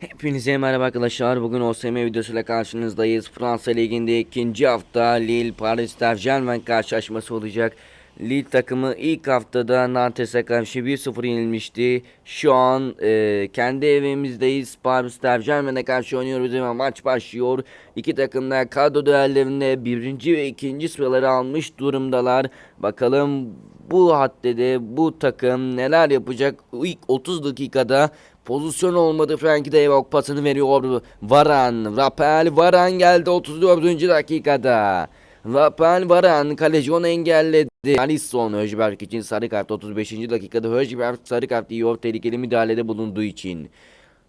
Hepinize merhaba arkadaşlar. Bugün OSM videosuyla karşınızdayız. Fransa Ligi'nde ikinci hafta Lille Paris Saint Germain karşılaşması olacak. Lille takımı ilk haftada Nantes'e karşı 1-0 yenilmişti. Şu an e, kendi evimizdeyiz. Paris Saint Germain'e karşı oynuyoruz ve maç başlıyor. İki takım da kadro değerlerinde birinci ve ikinci sıraları almış durumdalar. Bakalım bu haddede bu takım neler yapacak ilk 30 dakikada pozisyon olmadı Frankie de Jong pasını veriyor Varan Rapel Varan geldi 34. dakikada Varan kaleci onu engelledi Alisson Höjberg için sarı kart 35. dakikada Höjberg sarı kart yiyor tehlikeli müdahalede bulunduğu için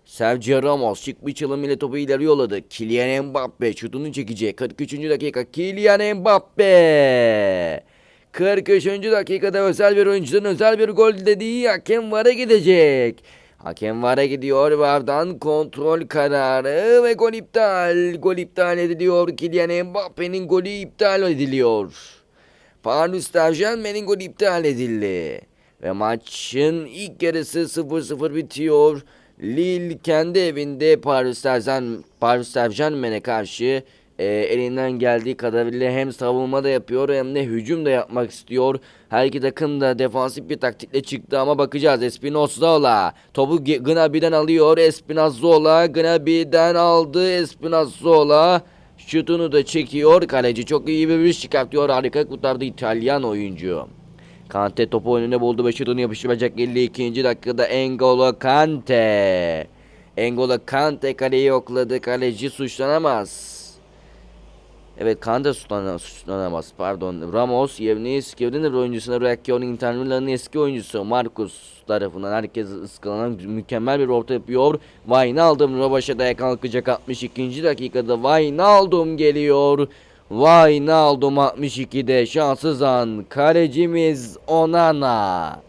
Sergio Ramos şık bir çalım ile topu ileri yolladı. Kylian Mbappe şutunu çekecek. 43. dakika Kylian Mbappe. 43. dakikada özel bir oyuncudan özel bir gol dediği hakem vara gidecek. Hakem vara gidiyor vardan kontrol kararı ve gol iptal. Gol iptal ediliyor. Kylian Mbappe'nin golü iptal ediliyor. Paris Saint-Germain'in golü iptal edildi. Ve maçın ilk yarısı 0-0 bitiyor. Lille kendi evinde Paris Paris Saint-Germain'e karşı e, elinden geldiği kadarıyla hem savunma da yapıyor hem de hücum da yapmak istiyor. Her iki takım da defansif bir taktikle çıktı ama bakacağız. Espinazzola topu G- Gnabry'den alıyor. Espinazzola Gnabry'den aldı. Espinazzola şutunu da çekiyor. Kaleci çok iyi bir vuruş çıkartıyor. Harika kurtardı İtalyan oyuncu. Kante topu önüne buldu ve şutunu yapıştıracak 52. dakikada Engolo Kante. Engolo Kante kaleyi yokladı. Kaleci suçlanamaz. Evet suçlana- suçlanamaz. Pardon. Ramos yerine Skevrin'in oyuncusuna bırakıyor. Inter Milan'ın eski oyuncusu Marcus tarafından herkes ıskalanan mükemmel bir orta yapıyor. Wijnaldum Robaşa'da kalkacak 62. dakikada Wijnaldum geliyor. Wijnaldum 62'de şanssız an. Kalecimiz Onana.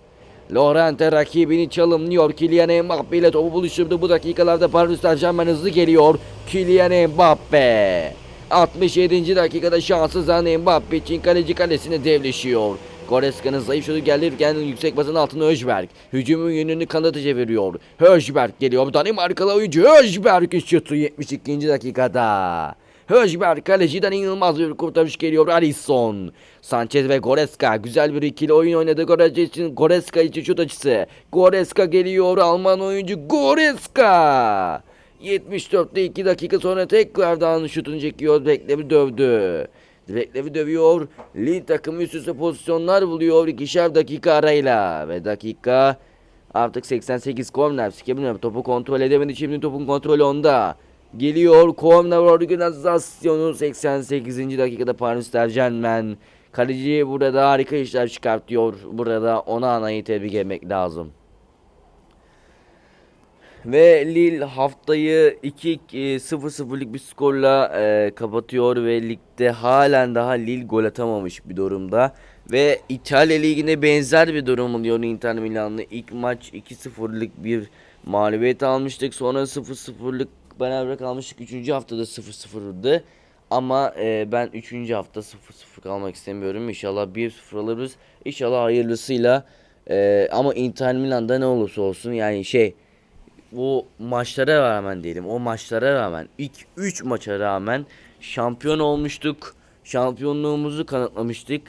Lorente rakibini çalımlıyor. Kylian Mbappe ile topu buluşturdu. Bu dakikalarda Paris Saint-Germain hızlı geliyor. Kylian Mbappe. 67. dakikada şanssız an Mbappe için kaleci kalesine devleşiyor. Goreska'nın zayıf şutu gelirken yüksek basın altına Höjberg. Hücumun yönünü kanata çeviriyor. Höjberg geliyor. Danimarkalı oyuncu Höjberg'in şutu 72. dakikada. Höjberg kaleciden inanılmaz bir kurtarış geliyor Alisson. Sanchez ve Goreska güzel bir ikili oyun oynadı Goreska için, Goreska için şut açısı. Goreska geliyor Alman oyuncu Goreska. 74'te 2 dakika sonra tekrardan şutunu çekiyor. Beklevi dövdü. Beklevi dövüyor. Lille takımı üst üste pozisyonlar buluyor. ikişer dakika arayla. Ve dakika artık 88 korner. Skebiner topu kontrol edemedi. Şimdi topun kontrolü onda. Geliyor korner organizasyonu 88. dakikada Paris Saint-Germain. Kaleci burada harika işler çıkartıyor. Burada ona anayı tebrik etmek lazım. Ve Lille haftayı 2-0-0'lık bir skorla e, kapatıyor ve ligde halen daha Lille gol atamamış bir durumda. Ve İtalya Ligi'ne benzer bir durum oluyor Inter Milan'la. İlk maç 2-0'lık bir mağlubiyet almıştık. Sonra 0-0'lık beraber kalmıştık. 3. haftada 0-0'dı. Ama e, ben 3. hafta 0-0 kalmak istemiyorum. İnşallah 1-0 alırız. İnşallah hayırlısıyla. E, ama Inter Milan'da ne olursa olsun yani şey bu maçlara rağmen diyelim o maçlara rağmen ilk 3 maça rağmen şampiyon olmuştuk. Şampiyonluğumuzu kanıtlamıştık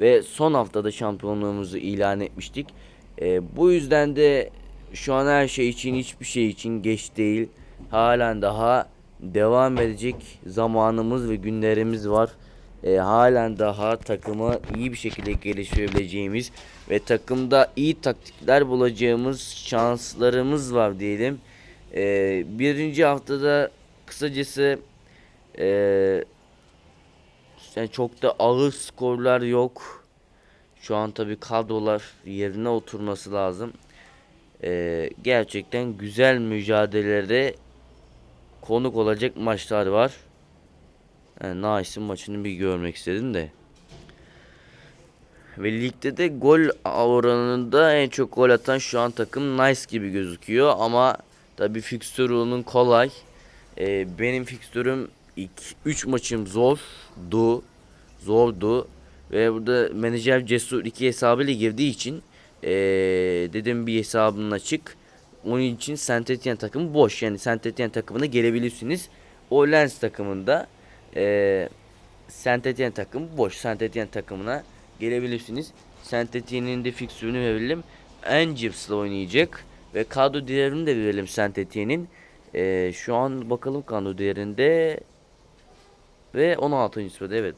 ve son haftada şampiyonluğumuzu ilan etmiştik. Ee, bu yüzden de şu an her şey için hiçbir şey için geç değil. Halen daha devam edecek zamanımız ve günlerimiz var. Ee, halen daha takımı iyi bir şekilde geliştirebileceğimiz ve takımda iyi taktikler bulacağımız şanslarımız var diyelim. Ee, birinci haftada kısacası ee, yani çok da ağır skorlar yok. Şu an tabi kadrolar yerine oturması lazım. Ee, gerçekten güzel mücadelelere konuk olacak maçlar var. Yani Nice'ın maçını bir görmek istedim de. Ve ligde de gol oranında en çok gol atan şu an takım Nice gibi gözüküyor ama tabi fikstürünün kolay. Ee, benim fikstürüm 3 maçım zordu. Zordu. Ve burada menajer Cesur 2 hesabıyla girdiği için ee, dedim bir hesabın açık. Onun için Saint Etienne takımı boş. Yani Saint Etienne takımına gelebilirsiniz. O Lens takımında e, Saint Etienne takımı boş. Saint Etienne takımına gelebilirsiniz. Saint Etienne'in de fiksürünü verelim. Angels'la oynayacak. Ve kadro değerini de verelim Saint Etienne'in. E, şu an bakalım kadro değerinde ve 16. sırada evet.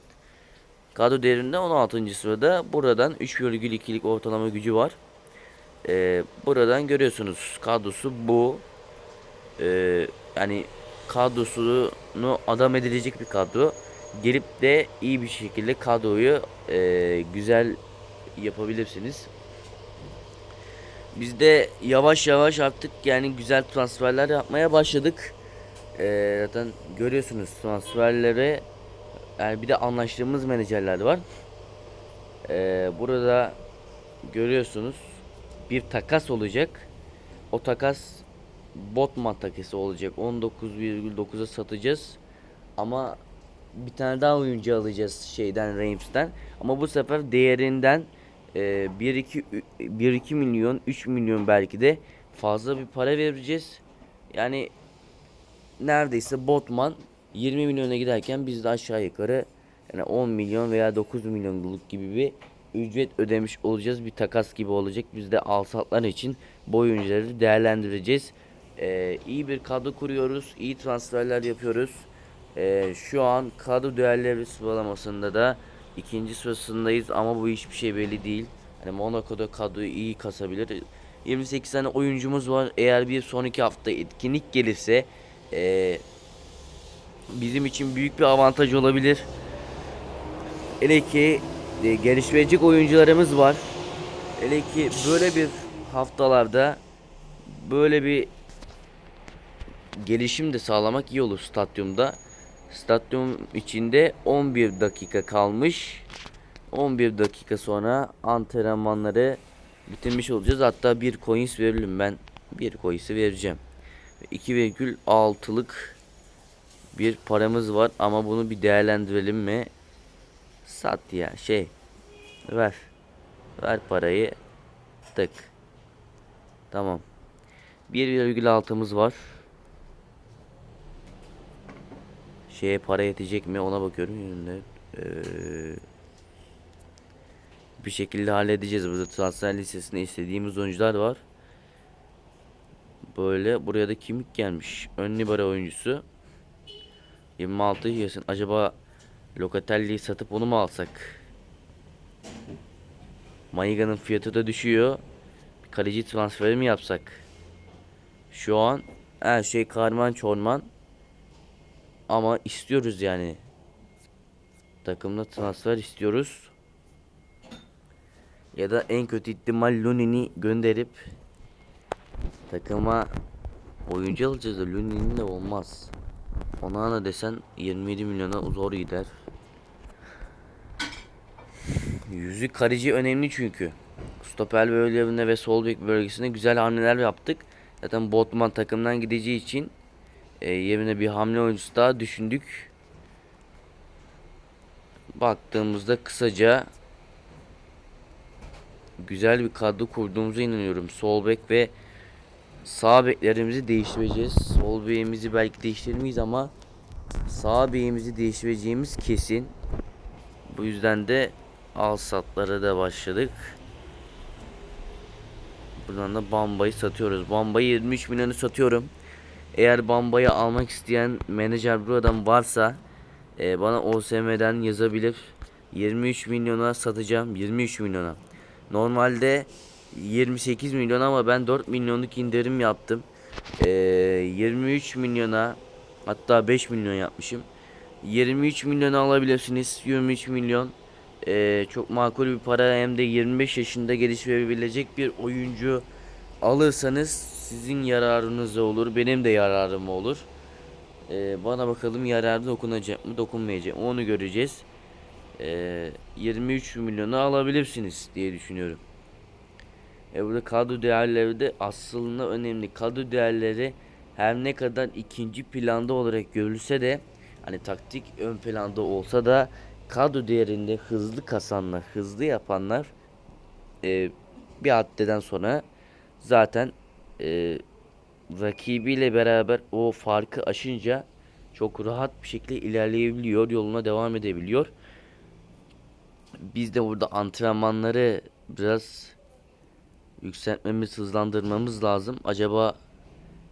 Kadro değerinde 16. sırada. Buradan 3,2'lik ortalama gücü var. Ee, buradan görüyorsunuz kadrosu bu. Ee, yani kadrosunu adam edilecek bir kadro. Gelip de iyi bir şekilde kadroyu e, güzel yapabilirsiniz. Biz de yavaş yavaş artık yani güzel transferler yapmaya başladık. Ee, zaten görüyorsunuz transferlere yani bir de anlaştığımız menajerler var. Ee, burada görüyorsunuz bir takas olacak. O takas Botman takası olacak. 19,9'a satacağız. Ama bir tane daha oyuncu alacağız şeyden Rams'ten. Ama bu sefer değerinden e, 1 2 1 2 milyon 3 milyon belki de fazla bir para vereceğiz. Yani neredeyse Botman 20 milyona giderken biz de aşağı yukarı yani 10 milyon veya 9 milyonluk gibi bir ücret ödemiş olacağız. Bir takas gibi olacak. Biz de alsatlar için bu oyuncuları değerlendireceğiz. Ee, iyi bir kadro kuruyoruz. iyi transferler yapıyoruz. Ee, şu an kadro değerleri sıralamasında da ikinci sırasındayız ama bu hiçbir şey belli değil. Hani Monaco'da kadroyu iyi kasabilir. 28 tane oyuncumuz var. Eğer bir sonraki hafta etkinlik gelirse ee, bizim için büyük bir avantaj olabilir. Hele ki e, geliştirecek oyuncularımız var. Hele ki böyle bir haftalarda böyle bir gelişim de sağlamak iyi olur stadyumda. Stadyum içinde 11 dakika kalmış. 11 dakika sonra antrenmanları bitirmiş olacağız. Hatta bir coins verelim ben. Bir coins'i vereceğim. 2,6'lık bir paramız var ama bunu bir değerlendirelim mi? Sat ya şey. Ver. Ver parayı. Tık. Tamam. 1,6'mız var. Şeye para yetecek mi ona bakıyorum. Ee, bir şekilde halledeceğiz. Burada transfer listesinde istediğimiz oyuncular var. Böyle buraya da kimlik gelmiş. Ön libero oyuncusu. 26 yaşın. Acaba Locatelli'yi satıp onu mu alsak? Maiga'nın fiyatı da düşüyor. Kaleci transferi mi yapsak? Şu an her şey karman çorman. Ama istiyoruz yani. Takımda transfer istiyoruz. Ya da en kötü ihtimal Lunin'i gönderip takıma oyuncu alacağız da Lunin'in de olmaz. Ona ne desen 27 milyona zor gider. Yüzük kaleci önemli çünkü. Stoper bölgelerinde ve sol bölgesinde güzel hamleler yaptık. Zaten Botman takımdan gideceği için e, yerine bir hamle oyuncusu daha düşündük. Baktığımızda kısaca güzel bir kadro kurduğumuza inanıyorum. Sol bek ve sağ beklerimizi değiştireceğiz. Sol bekimizi belki değiştirmeyiz ama sağ bekimizi değiştireceğimiz kesin. Bu yüzden de al satlara da başladık. Buradan da Bamba'yı satıyoruz. Bamba'yı 23 milyonu satıyorum. Eğer Bamba'yı almak isteyen menajer buradan varsa e, bana OSM'den yazabilir. 23 milyona satacağım. 23 milyona. Normalde 28 milyon ama ben 4 milyonluk indirim yaptım. E, 23 milyona hatta 5 milyon yapmışım. 23 milyona alabilirsiniz. 23 milyon e, çok makul bir para hem de 25 yaşında geliştirebilecek bir oyuncu alırsanız sizin yararınıza olur. Benim de yararım olur. E, bana bakalım yararı dokunacak mı dokunmayacak mı onu göreceğiz. E, 23 milyonu alabilirsiniz diye düşünüyorum. E burada kadro değerleri de aslında önemli. Kadro değerleri her ne kadar ikinci planda olarak görülse de hani taktik ön planda olsa da kadro değerinde hızlı kasanlar, hızlı yapanlar e, bir haddeden sonra zaten e, rakibiyle beraber o farkı aşınca çok rahat bir şekilde ilerleyebiliyor, yoluna devam edebiliyor. Biz de burada antrenmanları biraz yükseltmemiz, hızlandırmamız lazım. Acaba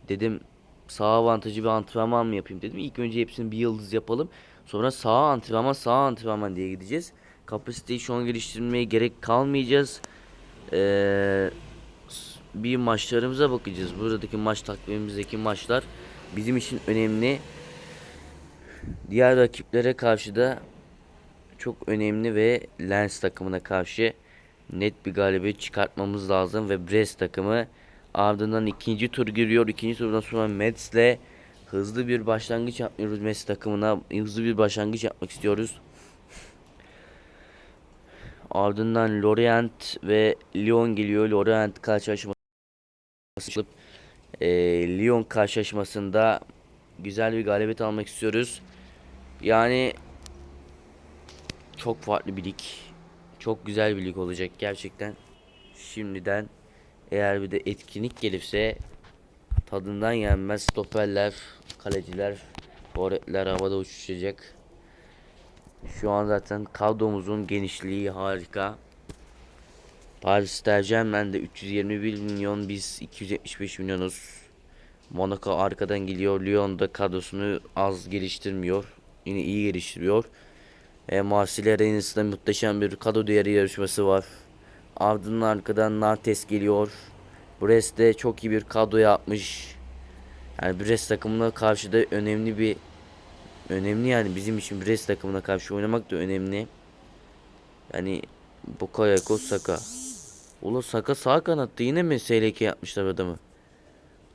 dedim sağ avantajı bir antrenman mı yapayım dedim. İlk önce hepsini bir yıldız yapalım. Sonra sağ antrenman, sağ antrenman diye gideceğiz. Kapasiteyi şu an geliştirmeye gerek kalmayacağız. Ee, s- bir maçlarımıza bakacağız. Buradaki maç takvimimizdeki maçlar bizim için önemli. Diğer rakiplere karşı da çok önemli ve Lens takımına karşı net bir galibiyet çıkartmamız lazım ve Brest takımı ardından ikinci tur giriyor. İkinci turdan sonra Mets'le hızlı bir başlangıç yapıyoruz Mets takımına. Hızlı bir başlangıç yapmak istiyoruz. Ardından Lorient ve Lyon geliyor. Lorient karşılaşması e, Lyon karşılaşmasında güzel bir galibiyet almak istiyoruz. Yani çok farklı bir lig. Çok güzel bir lig olacak gerçekten. Şimdiden eğer bir de etkinlik gelirse tadından yenmez stoperler, kaleciler, forvetler havada uçuşacak. Şu an zaten kadromuzun genişliği harika. Paris Saint-Germain de 321 milyon biz 275 milyonuz. Monaco arkadan geliyor. Lyon da kadrosunu az geliştirmiyor. Yine iyi geliştiriyor. E, Marsilya Rennes'de muhteşem bir kadro değeri yarışması var. Ardından arkadan Nantes geliyor. Brest de çok iyi bir kadro yapmış. Yani Brest takımına karşı da önemli bir önemli yani bizim için Brest takımına karşı oynamak da önemli. Yani Bakayoko Saka. Ula Saka sağ kanatta yine mi SLK yapmışlar adamı?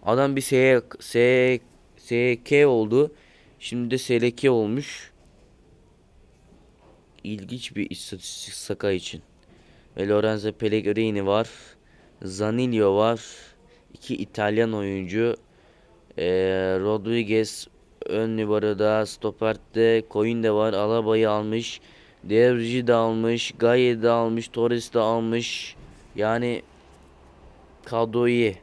Adam bir S, S, SK oldu. Şimdi de SLK olmuş. İlginç bir istatistik Saka için. Ve Lorenzo Pellegrini var. Zanillo var. İki İtalyan oyuncu. Ee, Rodriguez ön numarada. Stoper'de Coin de var. Alaba'yı almış. Devrici de almış. Gaye de almış. Torres de almış. Yani kadro iyi.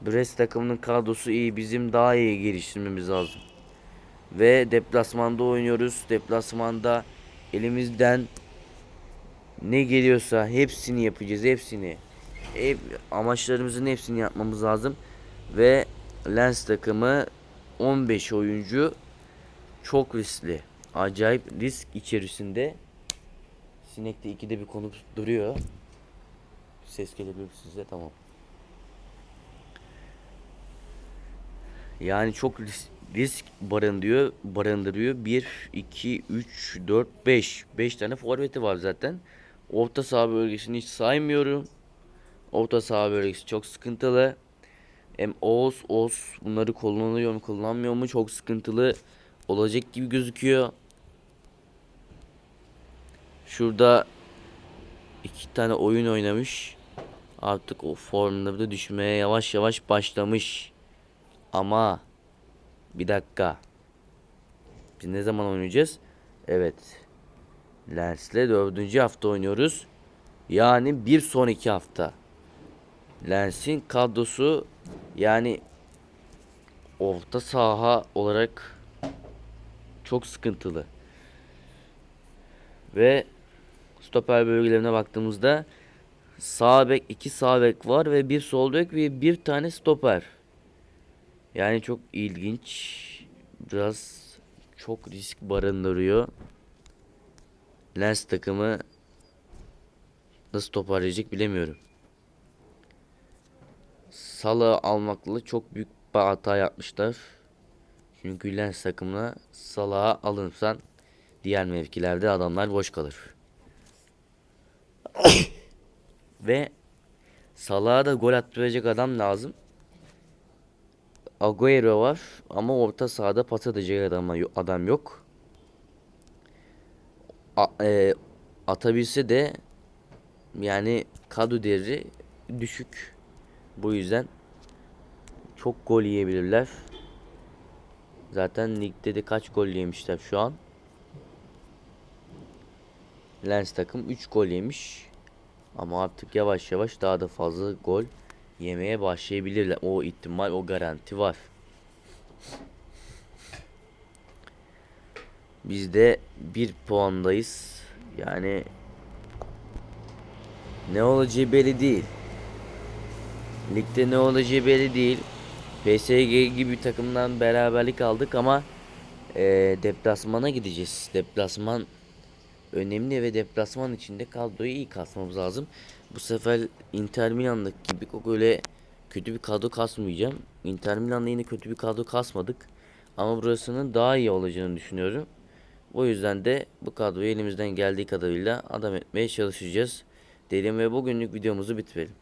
Brest takımının kadrosu iyi. Bizim daha iyi geliştirmemiz lazım. Ve deplasmanda oynuyoruz. Deplasmanda elimizden ne geliyorsa hepsini yapacağız. Hepsini. Hep, amaçlarımızın hepsini yapmamız lazım. Ve Lens takımı 15 oyuncu çok riskli. Acayip risk içerisinde. Sinek de ikide bir konup duruyor. Ses gelebilir size tamam. Yani çok risk, risk barındırıyor, barındırıyor. 1, 2, 3, 4, 5. 5 tane forveti var zaten. Orta saha bölgesini hiç saymıyorum. Orta saha bölgesi çok sıkıntılı. Hem Oğuz, Oğuz bunları kullanıyor mu kullanmıyor mu çok sıkıntılı olacak gibi gözüküyor. Şurada iki tane oyun oynamış. Artık o formda da düşmeye yavaş yavaş başlamış. Ama bir dakika. Biz ne zaman oynayacağız? Evet. Lens'le dördüncü hafta oynuyoruz. Yani bir sonraki hafta. Lens'in kadrosu yani orta saha olarak çok sıkıntılı. Ve stoper bölgelerine baktığımızda sağ bek, iki sağ bek var ve bir sol bek ve bir tane stoper. Yani çok ilginç. Biraz çok risk barındırıyor. Lens takımı nasıl toparlayacak bilemiyorum. Salı almakla çok büyük bir hata yapmışlar. Çünkü Lens takımına Salah'a alınsan diğer mevkilerde adamlar boş kalır. Ve Salah'a da gol attıracak adam lazım. Agüero var ama orta sahada pas atacak adam, adam yok. A, e, atabilse de yani kadro değeri düşük. Bu yüzden çok gol yiyebilirler. Zaten ligde de kaç gol yemişler şu an. Lens takım 3 gol yemiş. Ama artık yavaş yavaş daha da fazla gol yemeye başlayabilirler. O ihtimal, o garanti var. Biz de bir puandayız. Yani ne olacağı belli değil. Ligde ne olacağı belli değil. PSG gibi takımdan beraberlik aldık ama eee, deplasmana gideceğiz. Deplasman önemli ve deplasman içinde kadroyu iyi kasmamız lazım. Bu sefer Inter Milan'daki gibi öyle kötü bir kadro kasmayacağım. Inter Milan'da yine kötü bir kadro kasmadık. Ama burasının daha iyi olacağını düşünüyorum. O yüzden de bu kadroyu elimizden geldiği kadarıyla adam etmeye çalışacağız. Dedim ve bugünlük videomuzu bitirelim.